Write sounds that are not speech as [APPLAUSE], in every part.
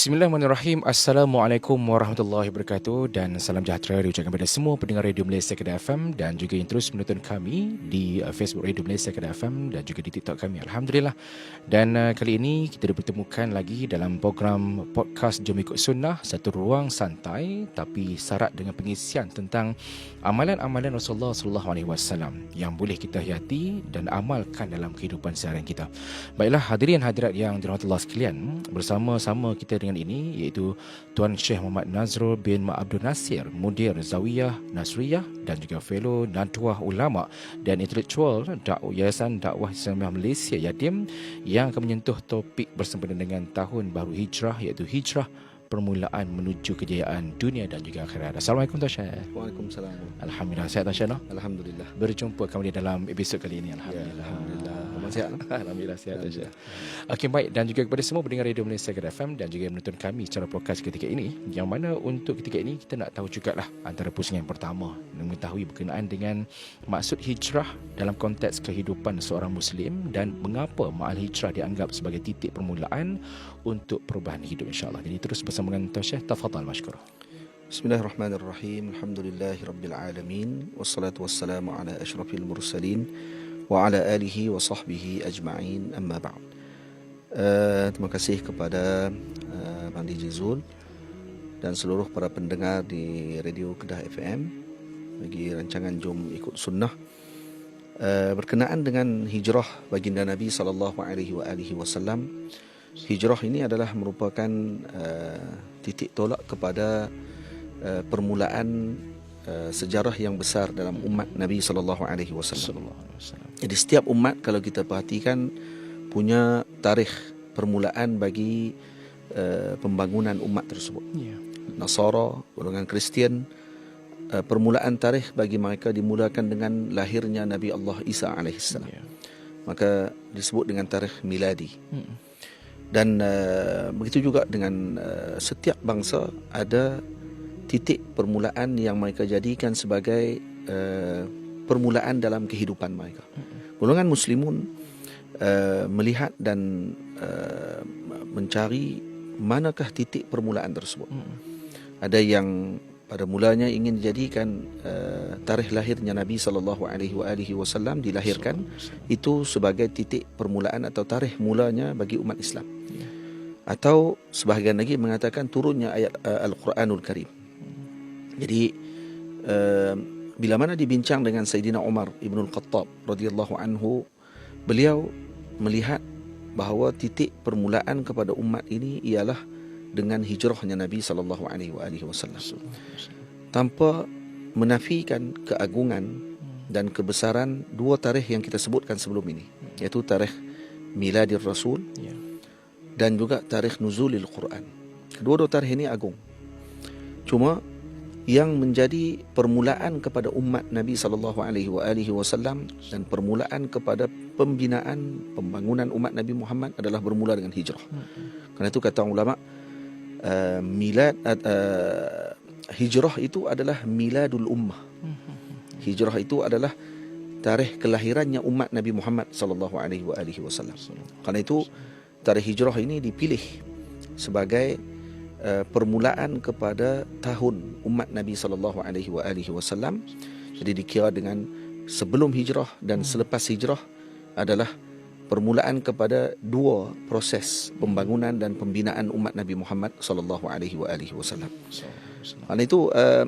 Bismillahirrahmanirrahim. Assalamualaikum warahmatullahi wabarakatuh dan salam sejahtera diucapkan kepada semua pendengar Radio Malaysia Kedah FM dan juga yang terus menonton kami di uh, Facebook Radio Malaysia Kedah FM dan juga di TikTok kami. Alhamdulillah. Dan uh, kali ini kita dipertemukan lagi dalam program podcast Jom Ikut Sunnah, satu ruang santai tapi syarat dengan pengisian tentang amalan-amalan Rasulullah sallallahu alaihi wasallam yang boleh kita hayati dan amalkan dalam kehidupan seharian kita. Baiklah hadirin hadirat yang dirahmati Allah sekalian, bersama-sama kita dengan ini iaitu Tuan Syekh Muhammad Nazrul bin Abdul Nasir, Mudir Zawiyah Nasriyah dan juga Fellow Nadwah Ulama dan Intelektual Dakwah Yayasan Dakwah Islamiyah Malaysia Yadim yang akan menyentuh topik bersempena dengan tahun baru hijrah iaitu hijrah permulaan menuju kejayaan dunia dan juga akhirat. Assalamualaikum Tuan Syekh. Waalaikumsalam. Alhamdulillah. Sihat Tuan Syekh? no? Alhamdulillah. Berjumpa kembali dalam episod kali ini. Ya, Alhamdulillah. Alhamdulillah. Abang sihat? Alhamdulillah sihat Syekh. Okey baik dan juga kepada semua pendengar Radio Malaysia Kedah FM dan juga yang menonton kami secara podcast ketika ini yang mana untuk ketika ini kita nak tahu jugalah antara pusingan yang pertama mengetahui berkenaan dengan maksud hijrah dalam konteks kehidupan seorang muslim dan mengapa ma'al hijrah dianggap sebagai titik permulaan untuk perubahan hidup insyaAllah. Jadi terus bersama dengan Tuan Syekh, tafadhal masykur. Bismillahirrahmanirrahim. Alhamdulillahi rabbil alamin. Wassalatu wassalamu ala asyrafil mursalin wa ala alihi wa sahbihi ajma'in. Amma ba'd. Uh, terima kasih kepada uh, Bang DJ Zul dan seluruh para pendengar di Radio Kedah FM bagi rancangan Jom Ikut Sunnah. Uh, berkenaan dengan hijrah baginda Nabi sallallahu alaihi wasallam hijrah ini adalah merupakan uh, titik tolak kepada uh, permulaan uh, sejarah yang besar dalam umat Nabi sallallahu alaihi wasallam. Jadi setiap umat kalau kita perhatikan punya tarikh permulaan bagi uh, pembangunan umat tersebut. Ya. Nasara, golongan Kristian, uh, permulaan tarikh bagi mereka dimulakan dengan lahirnya Nabi Allah Isa alaihissalam. Ya. Maka disebut dengan tarikh miladi. Hmm. Dan uh, begitu juga dengan uh, setiap bangsa ada titik permulaan yang mereka jadikan sebagai uh, permulaan dalam kehidupan mereka. Golongan muslimun uh, melihat dan uh, mencari manakah titik permulaan tersebut. Ada yang pada mulanya ingin dijadikan uh, tarikh lahirnya Nabi sallallahu alaihi wasallam dilahirkan itu sebagai titik permulaan atau tarikh mulanya bagi umat Islam. Atau sebahagian lagi mengatakan turunnya ayat uh, Al-Quranul Karim. Jadi uh, bila mana dibincang dengan Sayyidina Umar Ibn Al-Khattab radhiyallahu anhu beliau melihat bahawa titik permulaan kepada umat ini ialah dengan hijrahnya Nabi sallallahu alaihi wasallam. Tanpa menafikan keagungan dan kebesaran dua tarikh yang kita sebutkan sebelum ini iaitu tarikh miladir rasul Ya. dan juga tarikh nuzulil Quran. Kedua-dua tarikh ini agung. Cuma yang menjadi permulaan kepada umat Nabi sallallahu alaihi wasallam dan permulaan kepada pembinaan pembangunan umat Nabi Muhammad adalah bermula dengan hijrah. Karena itu kata ulama uh, milad uh, uh, hijrah itu adalah miladul ummah. Hijrah itu adalah tarikh kelahirannya umat Nabi Muhammad sallallahu alaihi wasallam. Karena itu tarikh hijrah ini dipilih sebagai uh, permulaan kepada tahun umat Nabi sallallahu alaihi wasallam. Jadi dikira dengan sebelum hijrah dan selepas hijrah adalah permulaan kepada dua proses pembangunan dan pembinaan umat Nabi Muhammad sallallahu alaihi wasallam. Karena itu uh,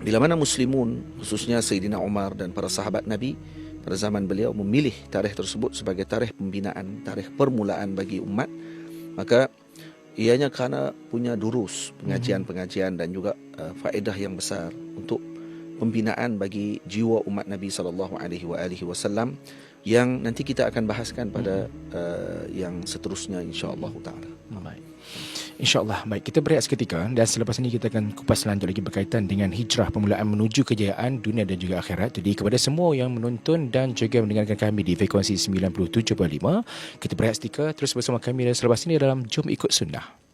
bila mana muslimun khususnya Sayyidina Umar dan para sahabat Nabi pada zaman beliau memilih tarikh tersebut sebagai tarikh pembinaan, tarikh permulaan bagi umat, maka ianya kerana punya durus, pengajian-pengajian dan juga uh, faedah yang besar untuk pembinaan bagi jiwa umat Nabi sallallahu alaihi wasallam yang nanti kita akan bahaskan pada uh, yang seterusnya insya-Allah taala. InsyaAllah. Baik, kita berehat seketika dan selepas ini kita akan kupas lanjut lagi berkaitan dengan hijrah permulaan menuju kejayaan dunia dan juga akhirat. Jadi kepada semua yang menonton dan juga mendengarkan kami di frekuensi 97.5, kita berehat seketika terus bersama kami dan selepas ini dalam Jom Ikut Sunnah.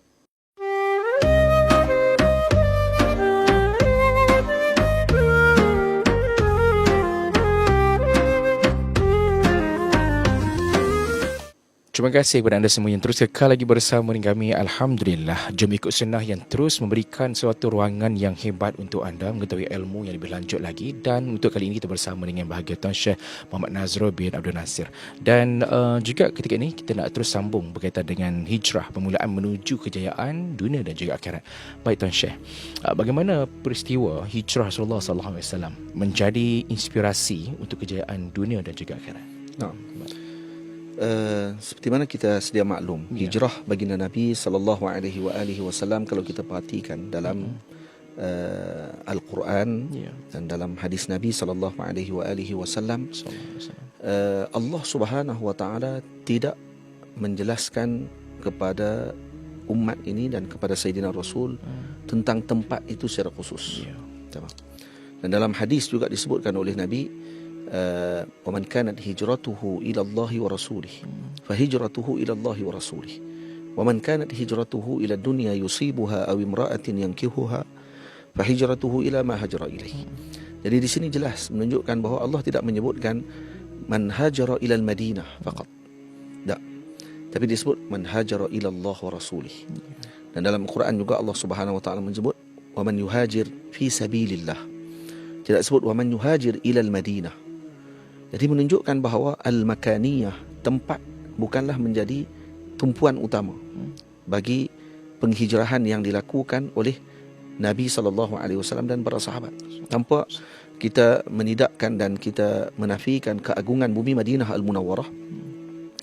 Terima kasih kepada anda semua yang terus kekal lagi bersama dengan kami. Alhamdulillah, jom ikut sunnah yang terus memberikan suatu ruangan yang hebat untuk anda mengetahui ilmu yang lebih lanjut lagi. Dan untuk kali ini kita bersama dengan bahagia Tuan Syekh Muhammad Nazrul bin Abdul Nasir. Dan uh, juga ketika ini kita nak terus sambung berkaitan dengan hijrah, permulaan menuju kejayaan dunia dan juga akhirat. Baik Tuan Syekh, uh, bagaimana peristiwa hijrah Rasulullah SAW menjadi inspirasi untuk kejayaan dunia dan juga akhirat? Nah. Uh, seperti mana kita sedia maklum ya. hijrah baginda Nabi sallallahu alaihi wa alihi wasallam kalau kita perhatikan dalam uh, uh, Al-Quran ya. dan dalam hadis Nabi sallallahu alaihi wa alihi wasallam uh, Allah Subhanahu wa taala tidak menjelaskan kepada umat ini dan kepada Sayyidina Rasul hmm. tentang tempat itu secara khusus. Ya. Dan dalam hadis juga disebutkan oleh Nabi ومن كانت هجرته إلى الله ورسوله فهجرته إلى الله ورسوله ومن كانت هجرته إلى الدنيا يصيبها أو امرأة ينكهها فهجرته إلى ما هجر إليه Jadi di sini jelas menunjukkan bahawa Allah tidak menyebutkan man hajara ila al-Madinah faqat. Tak. Tapi disebut man hajara ila Allah wa rasulih. Dan dalam Al-Quran juga Allah Subhanahu wa taala menyebut wa man yuhajir fi sabilillah. Tidak disebut wa man yuhajir ila al-Madinah. jadi menunjukkan bahawa al-makaniyah tempat bukanlah menjadi tumpuan utama bagi penghijrahan yang dilakukan oleh Nabi sallallahu alaihi wasallam dan para sahabat. Tanpa kita menidakkan dan kita menafikan keagungan bumi Madinah Al-Munawwarah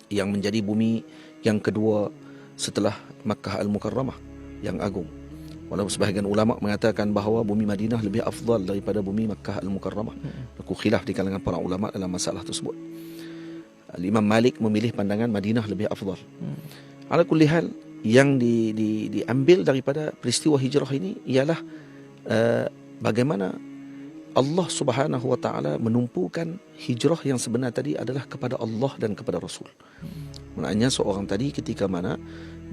yang menjadi bumi yang kedua setelah Makkah Al-Mukarramah yang agung. Walaupun sebahagian ulama mengatakan bahawa bumi Madinah lebih afdal daripada bumi Makkah Al-Mukarramah. Hmm. Aku khilaf di kalangan para ulama dalam masalah tersebut. Imam Malik memilih pandangan Madinah lebih afdal. Hmm. Ala kulli hal yang di, di, diambil daripada peristiwa hijrah ini ialah uh, bagaimana Allah Subhanahu wa taala menumpukan hijrah yang sebenar tadi adalah kepada Allah dan kepada Rasul. Hmm. Maknanya seorang tadi ketika mana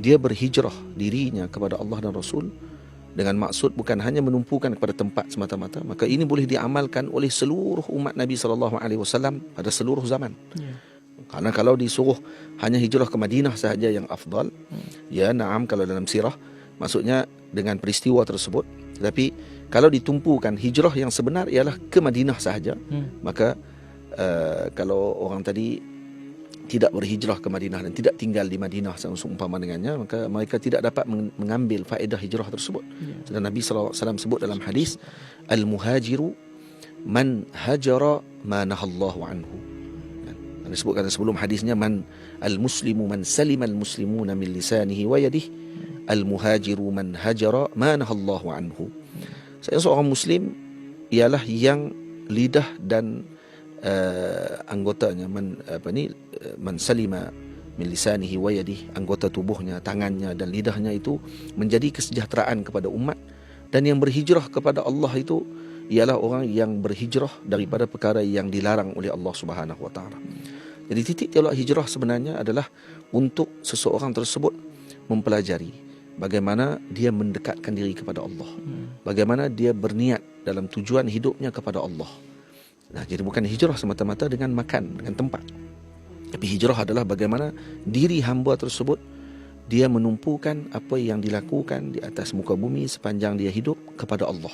dia berhijrah dirinya kepada Allah dan Rasul, dengan maksud bukan hanya menumpukan kepada tempat semata-mata maka ini boleh diamalkan oleh seluruh umat Nabi sallallahu alaihi wasallam pada seluruh zaman. Ya. Karena kalau disuruh hanya hijrah ke Madinah sahaja yang afdal, hmm. ya na'am kalau dalam sirah maksudnya dengan peristiwa tersebut tetapi kalau ditumpukan hijrah yang sebenar ialah ke Madinah sahaja hmm. maka uh, kalau orang tadi tidak berhijrah ke Madinah dan tidak tinggal di Madinah seumpama dengannya maka mereka tidak dapat mengambil faedah hijrah tersebut. Ya. Dan Nabi sallallahu alaihi wasallam sebut dalam hadis al-muhajiru man hajara ma nahallahu anhu. Dan disebutkan sebelum hadisnya man al-muslimu man salima al-muslimuna min lisanihi wa yadihi al-muhajiru man hajara ma nahallahu anhu. Saya seorang muslim ialah yang lidah dan uh, anggotanya man apa ni uh, man salima min lisanihi wa yadihi anggota tubuhnya tangannya dan lidahnya itu menjadi kesejahteraan kepada umat dan yang berhijrah kepada Allah itu ialah orang yang berhijrah daripada perkara yang dilarang oleh Allah Subhanahu wa taala. Jadi titik tolak hijrah sebenarnya adalah untuk seseorang tersebut mempelajari bagaimana dia mendekatkan diri kepada Allah. Bagaimana dia berniat dalam tujuan hidupnya kepada Allah. Nah, jadi bukan hijrah semata-mata dengan makan, dengan tempat. Tapi hijrah adalah bagaimana diri hamba tersebut dia menumpukan apa yang dilakukan di atas muka bumi sepanjang dia hidup kepada Allah.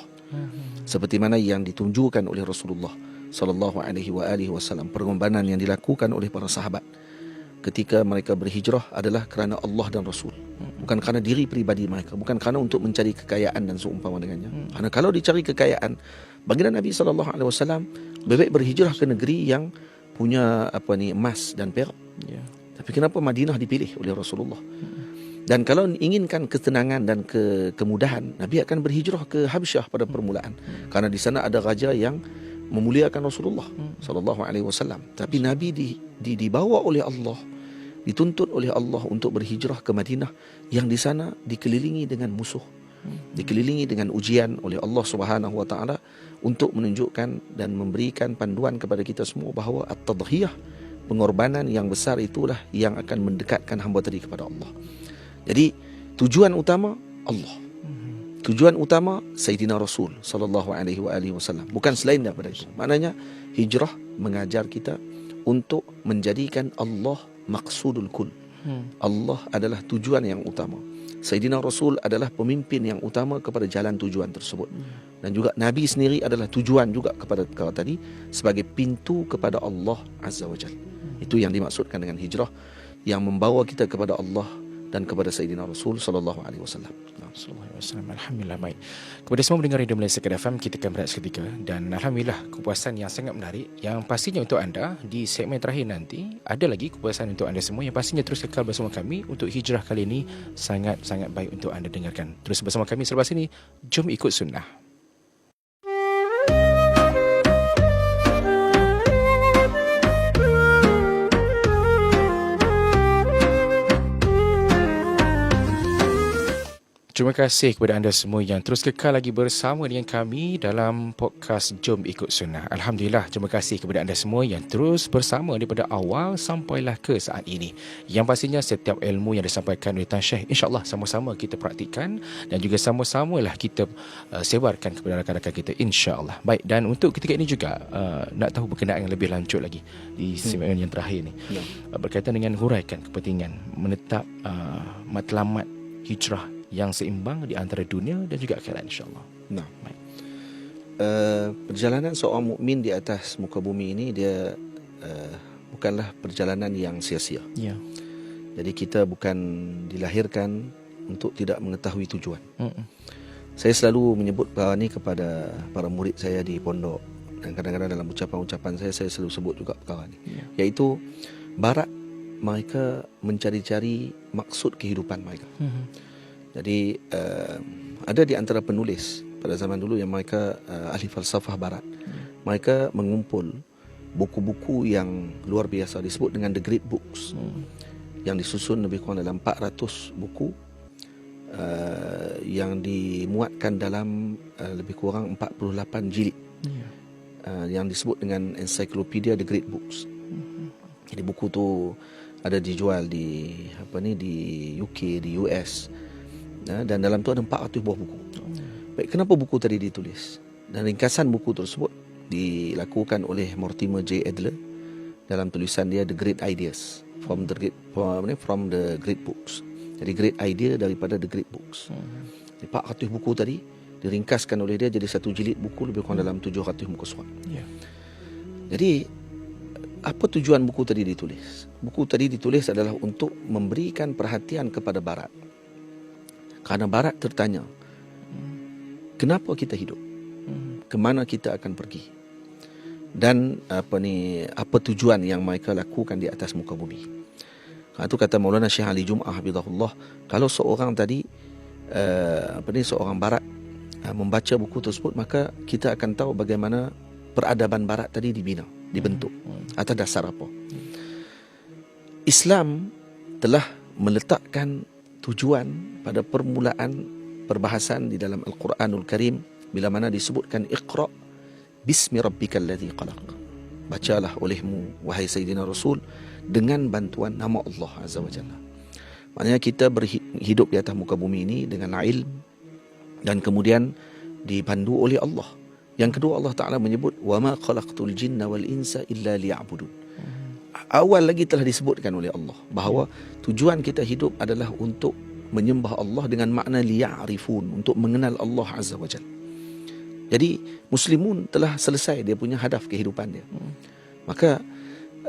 Seperti mana yang ditunjukkan oleh Rasulullah sallallahu alaihi wa alihi wasallam pengorbanan yang dilakukan oleh para sahabat ketika mereka berhijrah adalah kerana Allah dan Rasul. Bukan kerana diri pribadi mereka, bukan kerana untuk mencari kekayaan dan seumpama dengannya. Karena kalau dicari kekayaan, baginda Nabi sallallahu alaihi wasallam lebih berhijrah ke negeri yang punya apa ni emas dan perak. Ya. Tapi kenapa Madinah dipilih oleh Rasulullah? Dan kalau inginkan ketenangan dan ke kemudahan, Nabi akan berhijrah ke Habsyah pada permulaan. Karena di sana ada raja yang memuliakan Rasulullah sallallahu alaihi wasallam. Tapi Nabi di, di dibawa oleh Allah, dituntut oleh Allah untuk berhijrah ke Madinah yang di sana dikelilingi dengan musuh. Dikelilingi dengan ujian oleh Allah Subhanahu wa taala untuk menunjukkan dan memberikan panduan kepada kita semua bahawa at-tadhiyah pengorbanan yang besar itulah yang akan mendekatkan hamba tadi kepada Allah. Jadi tujuan utama Allah. Tujuan utama Sayyidina Rasul sallallahu alaihi wa alihi wasallam bukan selain daripada itu. Maknanya hijrah mengajar kita untuk menjadikan Allah maksudul kul. Hmm. Allah adalah tujuan yang utama. Sayyidina Rasul adalah pemimpin yang utama kepada jalan tujuan tersebut. Dan juga Nabi sendiri adalah tujuan juga kepada perkara tadi sebagai pintu kepada Allah Azza wa Jal. Itu yang dimaksudkan dengan hijrah yang membawa kita kepada Allah dan kepada Sayyidina Rasul sallallahu alaihi wasallam. Sallallahu alaihi wasallam. Alhamdulillah baik. Kepada semua pendengar Radio Malaysia Kedah FM, kita akan berehat seketika dan alhamdulillah kepuasan yang sangat menarik yang pastinya untuk anda di segmen terakhir nanti ada lagi kepuasan untuk anda semua yang pastinya terus kekal bersama kami untuk hijrah kali ini sangat sangat baik untuk anda dengarkan. Terus bersama kami selepas ini, jom ikut sunnah. Terima kasih kepada anda semua yang terus kekal lagi bersama dengan kami dalam podcast Jom Ikut Sunnah. Alhamdulillah, terima kasih kepada anda semua yang terus bersama daripada awal sampailah ke saat ini. Yang pastinya setiap ilmu yang disampaikan oleh Tan Syekh, insyaAllah sama-sama kita praktikkan dan juga sama-samalah kita uh, sebarkan kepada rakan-rakan kita insyaAllah. Baik, dan untuk ketika ini juga uh, nak tahu berkenaan yang lebih lanjut lagi di segmen hmm. yang terakhir ini. Ya. Uh, berkaitan dengan huraikan kepentingan menetap uh, matlamat hijrah yang seimbang di antara dunia dan juga akhirat insya-Allah. Nah, Baik. uh, perjalanan seorang mukmin di atas muka bumi ini dia uh, bukanlah perjalanan yang sia-sia. Ya. Jadi kita bukan dilahirkan untuk tidak mengetahui tujuan. Mm-mm. Saya selalu menyebut perkara ini kepada para murid saya di pondok dan kadang-kadang dalam ucapan-ucapan saya saya selalu sebut juga perkara ini. Ya. Iaitu barat mereka mencari-cari maksud kehidupan mereka. Mhm. Jadi uh, ada di antara penulis pada zaman dulu yang mereka uh, ahli falsafah barat. Mereka mengumpul buku-buku yang luar biasa disebut dengan the great books Hmm. yang disusun lebih kurang dalam 400 buku uh, yang dimuatkan dalam uh, lebih kurang 48 jilid Ya. uh, yang disebut dengan encyclopedia the great books. Jadi buku tu ada dijual di apa ni di UK, di US. Uh, dan dalam tu ada 400 buah buku. Baik, kenapa buku tadi ditulis? Dan ringkasan buku tersebut dilakukan oleh Mortimer J. Adler dalam tulisan dia The Great Ideas from the great from, from the great books. Jadi great idea daripada the great books. Hmm. Jadi 400 buku tadi diringkaskan oleh dia jadi satu jilid buku lebih kurang dalam 700 muka surat. Ya. Jadi apa tujuan buku tadi ditulis? Buku tadi ditulis adalah untuk memberikan perhatian kepada barat. Karena barat tertanya, kenapa kita hidup? Hmm. Ke mana kita akan pergi? Dan apa ni apa tujuan yang mereka lakukan di atas muka bumi? Karena itu kata Maulana Syekh Ali Jum'ah Habibullah, kalau seorang tadi uh, apa ni seorang barat uh, membaca buku tersebut maka kita akan tahu bagaimana peradaban barat tadi dibina, dibentuk atas dasar apa. Islam telah meletakkan tujuan pada permulaan perbahasan di dalam Al-Quranul Karim bila mana disebutkan Iqra bismi rabbikal ladzi qalaq. Bacalah olehmu wahai Sayyidina Rasul dengan bantuan nama Allah Azza wa Jalla. Maknanya kita berhidup di atas muka bumi ini dengan ilm dan kemudian dipandu oleh Allah. Yang kedua Allah Taala menyebut wa ma khalaqtul jinna wal insa illa liya'budun. Awal lagi telah disebutkan oleh Allah bahawa tujuan kita hidup adalah untuk menyembah Allah dengan makna liya'rifun untuk mengenal Allah Azza wa Jalla. Jadi muslimun telah selesai dia punya hadaf kehidupan dia. Maka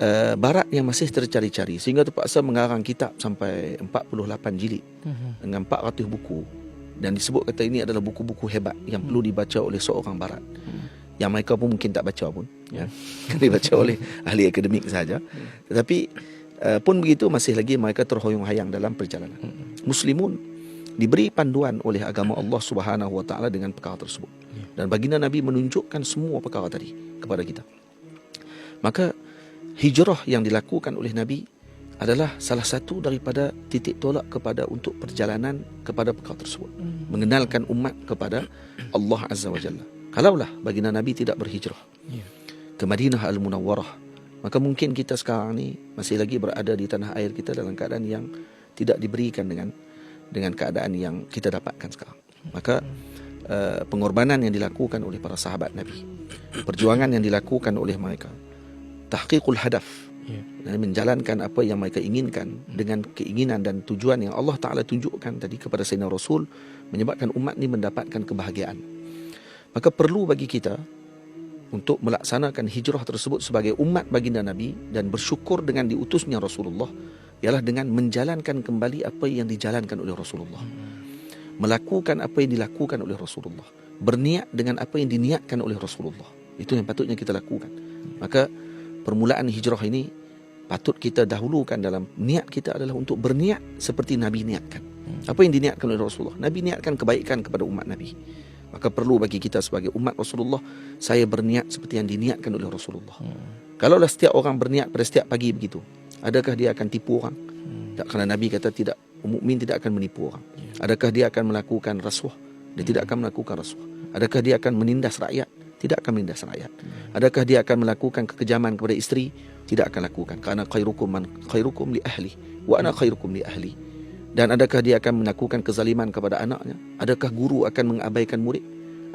uh, barat yang masih tercari-cari sehingga terpaksa mengarang kitab sampai 48 jilid Mhm. dengan 400 buku dan disebut kata ini adalah buku-buku hebat yang perlu dibaca oleh seorang barat. Yang mereka pun mungkin tak baca pun ya. [LAUGHS] Kan dibaca oleh ahli akademik saja. Tetapi uh, pun begitu masih lagi mereka terhoyong-hayang dalam perjalanan. Muslimun diberi panduan oleh agama Allah Subhanahu wa taala dengan perkara tersebut. Dan baginda Nabi menunjukkan semua perkara tadi kepada kita. Maka hijrah yang dilakukan oleh Nabi adalah salah satu daripada titik tolak kepada untuk perjalanan kepada perkara tersebut. Mengenalkan umat kepada Allah Azza wa Jalla. Kalaulah baginda Nabi tidak berhijrah Ya. Ke Madinah Al-Munawwarah, maka mungkin kita sekarang ni masih lagi berada di tanah air kita dalam keadaan yang tidak diberikan dengan dengan keadaan yang kita dapatkan sekarang. Maka uh, pengorbanan yang dilakukan oleh para sahabat Nabi, perjuangan yang dilakukan oleh mereka, tahqiqul hadaf, Ya. dan menjalankan apa yang mereka inginkan dengan keinginan dan tujuan yang Allah Taala tunjukkan tadi kepada Sayyidina Rasul menyebabkan umat ni mendapatkan kebahagiaan. Maka perlu bagi kita untuk melaksanakan hijrah tersebut sebagai umat baginda Nabi dan bersyukur dengan diutusnya Rasulullah ialah dengan menjalankan kembali apa yang dijalankan oleh Rasulullah. Melakukan apa yang dilakukan oleh Rasulullah. Berniat dengan apa yang diniatkan oleh Rasulullah. Itu yang patutnya kita lakukan. Maka permulaan hijrah ini patut kita dahulukan dalam niat kita adalah untuk berniat seperti Nabi niatkan. Apa yang diniatkan oleh Rasulullah? Nabi niatkan kebaikan kepada umat Nabi. Maka perlu bagi kita sebagai umat Rasulullah saya berniat seperti yang diniatkan oleh Rasulullah. Hmm. Kalaulah setiap orang berniat pada setiap pagi begitu, adakah dia akan tipu orang? Hmm. Tak kerana Nabi kata tidak mukmin tidak akan menipu orang. Yeah. Adakah dia akan melakukan rasuah? Dia hmm. tidak akan melakukan rasuah. Adakah dia akan menindas rakyat? Tidak akan menindas rakyat. Hmm. Adakah dia akan melakukan kekejaman kepada isteri? Tidak akan lakukan. Karena khairukum man khairukum li ahli wa ana khairukum li ahli. Dan adakah dia akan melakukan kezaliman kepada anaknya? Adakah guru akan mengabaikan murid?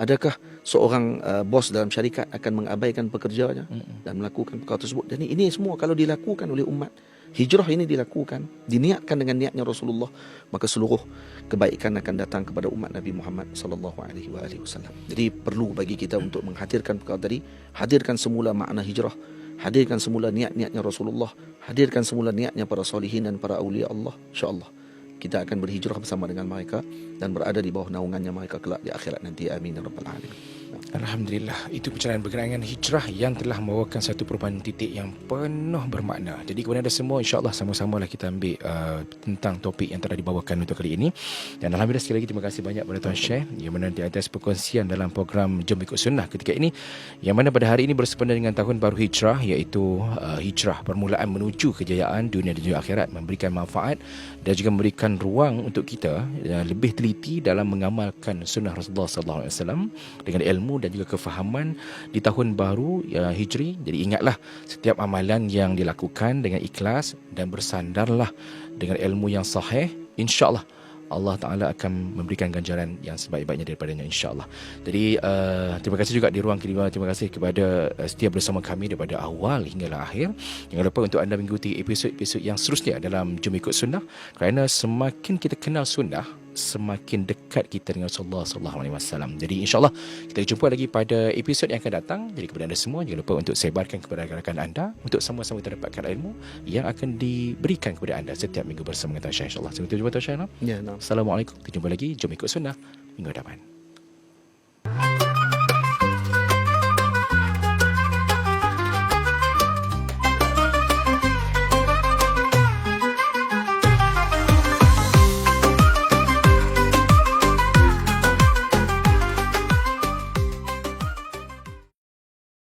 Adakah seorang uh, bos dalam syarikat akan mengabaikan pekerjanya dan melakukan perkara tersebut? Dan ini semua kalau dilakukan oleh umat, hijrah ini dilakukan, diniatkan dengan niatnya Rasulullah, maka seluruh kebaikan akan datang kepada umat Nabi Muhammad sallallahu alaihi wasallam. Jadi perlu bagi kita untuk menghadirkan perkara tadi, hadirkan semula makna hijrah, hadirkan semula niat-niatnya Rasulullah, hadirkan semula niatnya para solihin dan para aulia Allah, insya-Allah kita akan berhijrah bersama dengan mereka dan berada di bawah naungannya mereka kelak di akhirat nanti. Amin ya rabbal alamin Alhamdulillah itu perjalanan bergerangan hijrah yang telah membawakan satu perubahan titik yang penuh bermakna. Jadi kepada anda semua insya-Allah sama-sama lah kita ambil uh, tentang topik yang telah dibawakan untuk kali ini. Dan alhamdulillah sekali lagi terima kasih banyak kepada tuan Syekh yang mana di atas perkongsian dalam program Jom ikut sunnah ketika ini yang mana pada hari ini bersempena dengan tahun baru hijrah iaitu uh, hijrah permulaan menuju kejayaan dunia dan juga akhirat memberikan manfaat dan juga memberikan ruang untuk kita uh, lebih teliti dalam mengamalkan sunnah Rasulullah wasallam dengan ilmu ilmu dan juga kefahaman di tahun baru ya, Hijri. Jadi ingatlah setiap amalan yang dilakukan dengan ikhlas dan bersandarlah dengan ilmu yang sahih, insya-Allah Allah Ta'ala akan memberikan ganjaran yang sebaik-baiknya daripadanya insyaAllah. Jadi uh, terima kasih juga di ruang kedua. Terima kasih kepada uh, setiap bersama kami daripada awal hingga akhir. Jangan lupa untuk anda mengikuti episod-episod yang seterusnya dalam Jom Ikut Sunnah. Kerana semakin kita kenal sunnah, semakin dekat kita dengan Rasulullah sallallahu alaihi wasallam. Jadi insya-Allah kita jumpa lagi pada episod yang akan datang. Jadi kepada anda semua jangan lupa untuk sebarkan kepada rakan-rakan anda untuk sama-sama kita dapatkan ilmu yang akan diberikan kepada anda setiap minggu bersama dengan Tasya insya-Allah. Sampai jumpa Tasya. Ya, nah. Assalamualaikum. Kita jumpa lagi. Jom ikut sunnah minggu depan.